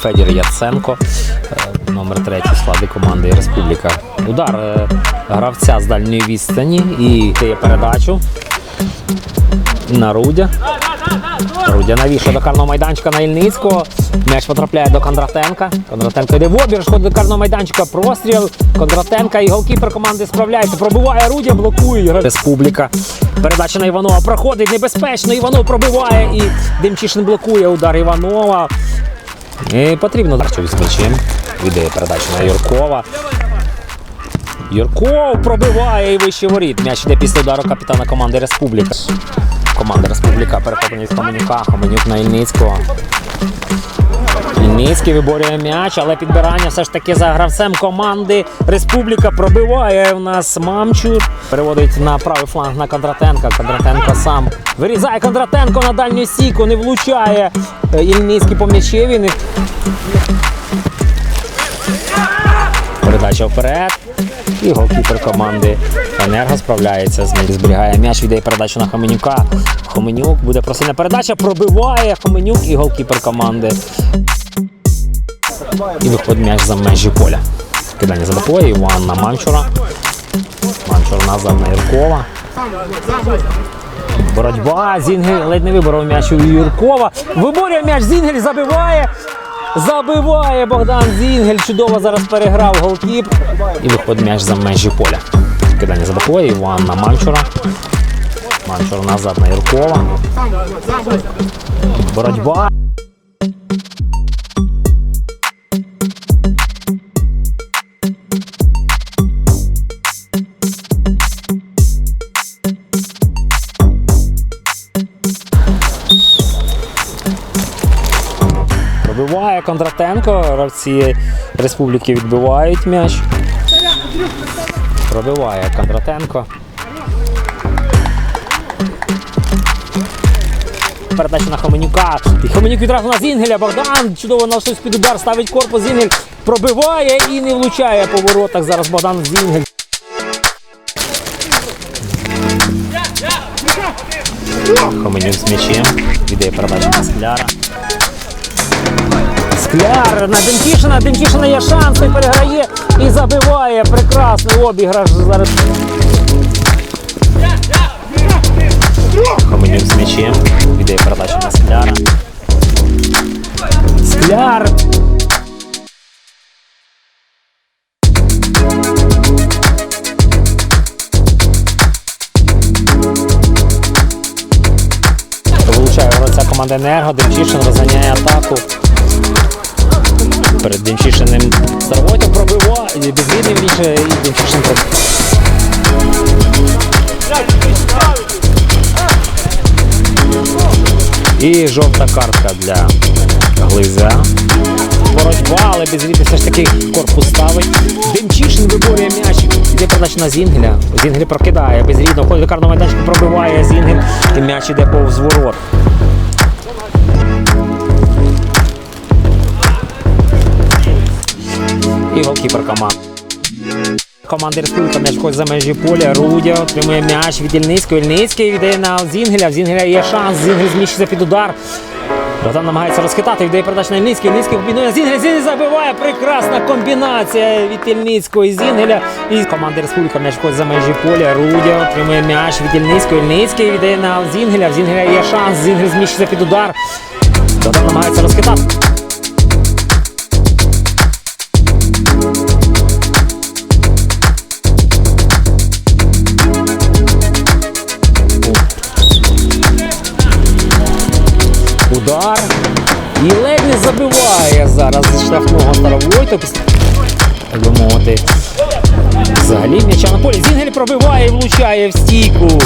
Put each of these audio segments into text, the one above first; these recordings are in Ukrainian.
Федір Яценко, е, номер третій в складі команди Республіка. Удар е, гравця з дальньої відстані і дає передачу на Рудя. Рудя навішує до карного майданчика на Ільницького. М'яч потрапляє до Кондратенка. Кондратенко йде в обір, шкодить до карного майданчика. Простріл. Кондратенка і голкіпер команди справляється. Пробиває Рудя, блокує. Республіка. Передача на Іванова проходить небезпечно. Іванов пробиває і Демчишин блокує удар Іванова. І потрібно з м'ячем. Віддає передачу на Юркова. Юрков пробиває і вище воріт. М'яч йде після удару капітана команди Республіка. Команда Республіка перехоплення з Хоменюка. Хоменюк на Ільницького. Ільницький виборює м'яч, але підбирання все ж таки за гравцем команди Республіка пробиває в нас Мамчур. Переводить на правий фланг на Кондратенка. Кондратенко сам вирізає Кондратенко на дальню сіку, не влучає Е, Ільницький по м'ячеві. Не... Передача вперед. І голкіпер команди Енерго справляється з м'яч. Зберігає м'яч, віддає передачу на Хоменюка. Хоменюк буде просильна передача, пробиває Хоменюк і голкіпер команди. І виходить м'яч за межі поля. Кидання за на Мамчура. Мамчур назад на Юркова. Боротьба. Зінгель ледь не виборов м'яч у Юркова. Виборює м'яч Зінгель, забиває. Забиває Богдан Зінгель. Чудово зараз переграв голкіп. І виходить м'яч за межі поля. Кидання за БПО, Іван на Мамчура. Мамчур назад на Юркова. Боротьба. Пробиває Кондратенко. Гравці республіки відбивають м'яч. Пробиває Кондратенко. Передача на Хоменюка. І Хоменюк відразу на Зінгеля. Богдан чудово на щось під удар ставить корпус. Зінгель пробиває і не влучає по воротах. Зараз Богдан Зінгель. Хоменюк з м'ячем. Віддає передачу на Скляра. Скляр на Демчишина. Демчишина є шанс, він переграє і забиває. Прекрасний обіграш зараз. Хоменюк з м'ячем. Віддає передачу на Скляра. Скляр. Вилучає воротця команди Енерго. Демчишин розганяє атаку. Перед Демчишиним Старвойтов пробиває, безвідний вірніше, і Демчишин пробиває. І жовта картка для Глиза. Боротьба, але безвідний все ж таки корпус ставить. Демчишин виборює м'яч. Іде передача на Зінгеля. Зінгель прокидає. Безрідно входить до карного майданчика, пробиває Зінгель. І м'яч іде повз ворот. І голкіпер команд. Команди Республіка м'яч за межі поля. Рудя отримує м'яч від Ільницького. Ільницький віддає на Зінгеля. В Зінгеля є шанс. Зінгель зміщиться під удар. Богдан намагається розхитати, віддає передачу на Ільницький. Ільницький комбінує Зінгеля. Зінгель забиває. Прекрасна комбінація від Ільницького і Зінгеля. І команди Республіка м'яч за межі поля. Рудя отримує м'яч від Ільницького. Ільницький віддає на Зінгеля. В Зінгеля є шанс. Зінгель зміщиться під удар. Богдан намагається розхитати. Удар. І ледь не забиває зараз зі штрафного Старовойта. Так би мовити. Взагалі м'яча на полі. Зінгель пробиває і влучає в стійку.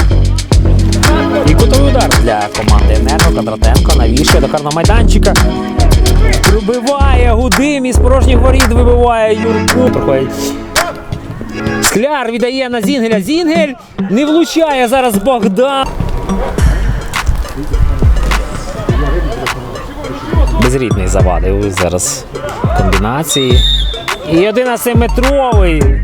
І кутовий удар для команди Енерго. Кондратенко навішує до карного майданчика. Пробиває Гудим із порожніх воріт вибиває Юрку. Проходить. Скляр віддає на Зінгеля. Зінгель не влучає зараз Богдан. Безрідний завадив зараз комбінації. І 11-метровий.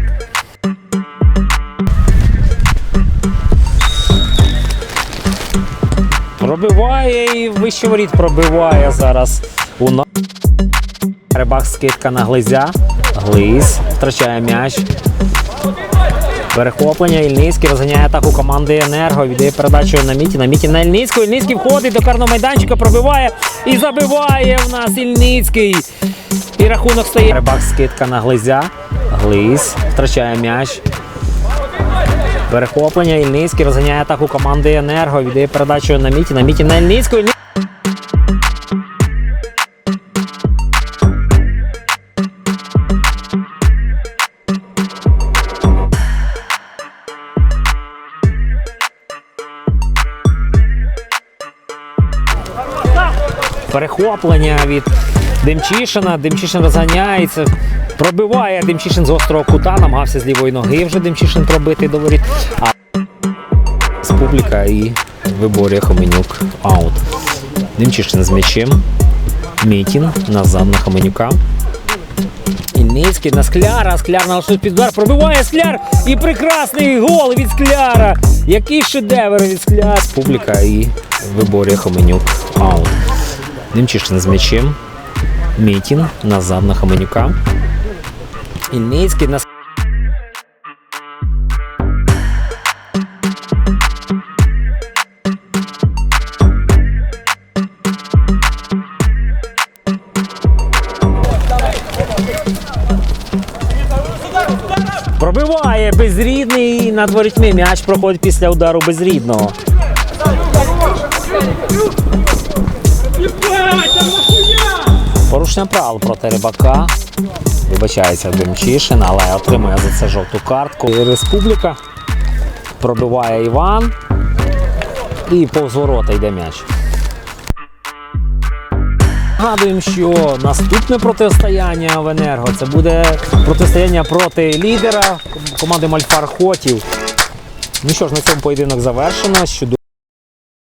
Пробиває і вище воріт пробиває зараз у нас. Рибак скидка на глизя. Глиз втрачає м'яч. Перехоплення. Ільницький розганяє атаку команди Енерго. Віддає передачу на Міті. На Міті на Ільницького. Ільницький входить до карного майданчика, пробиває і забиває в нас Ільницький. І рахунок стає. Рибак скидка на глизя. Глиз втрачає м'яч. Перехоплення. Ільницький розганяє атаку команди Енерго. Віддає передачу на Міті. На Міті на Ільницького. Перехоплення від Демчишина. Демчишин розганяється. Пробиває Демчишин з острого кута, намагався з лівої ноги вже Демчишин пробити до воріт. А з публіка і виборює Хоменюк аут. Демчишин з м'ячем. Мітін назад на Хоменюка. Ільницький на скляра, скляр налаштує під пробиває скляр і прекрасний гол від скляра. Який шедевр від скляра. З публіка і виборює Хоменюк аут. Демчишин з м'ячем. Мітін назад на Хоменюка. Ільницький на Пробиває безрідний над ворітьми. М'яч проходить після удару безрідного. Порушення правил проти рибака. Вибачається Демчишин, але отримує за це жовту картку. Республіка. Пробиває Іван. І повз ворота йде м'яч. Нагадуємо, що наступне протистояння в Енерго це буде протистояння проти лідера команди Мальфар Хотів. Ну що ж, на цьому поєдинок завершено.